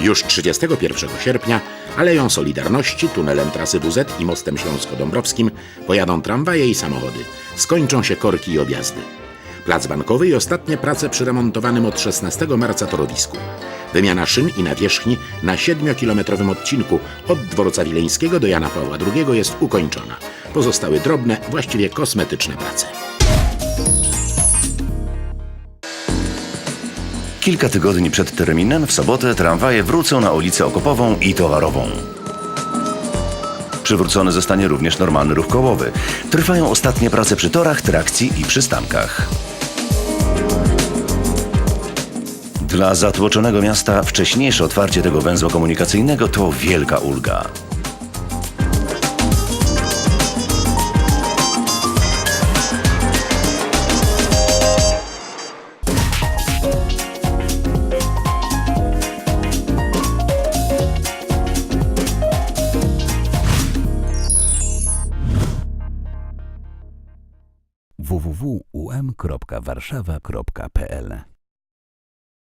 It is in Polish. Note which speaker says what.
Speaker 1: Już 31 sierpnia Aleją Solidarności, tunelem trasy WZ i mostem śląsko-dąbrowskim pojadą tramwaje i samochody. Skończą się korki i objazdy. Plac Bankowy i ostatnie prace przy remontowanym od 16 marca torowisku. Wymiana szyn i nawierzchni na 7-kilometrowym odcinku od dworca Wileńskiego do Jana Pawła II jest ukończona. Pozostały drobne, właściwie kosmetyczne prace.
Speaker 2: Kilka tygodni przed terminem w sobotę tramwaje wrócą na ulicę Okopową i Towarową. Przywrócony zostanie również normalny ruch kołowy. Trwają ostatnie prace przy torach, trakcji i przystankach. Dla zatłoczonego miasta wcześniejsze otwarcie tego węzła komunikacyjnego to wielka ulga.
Speaker 3: www.um.warszawa.pl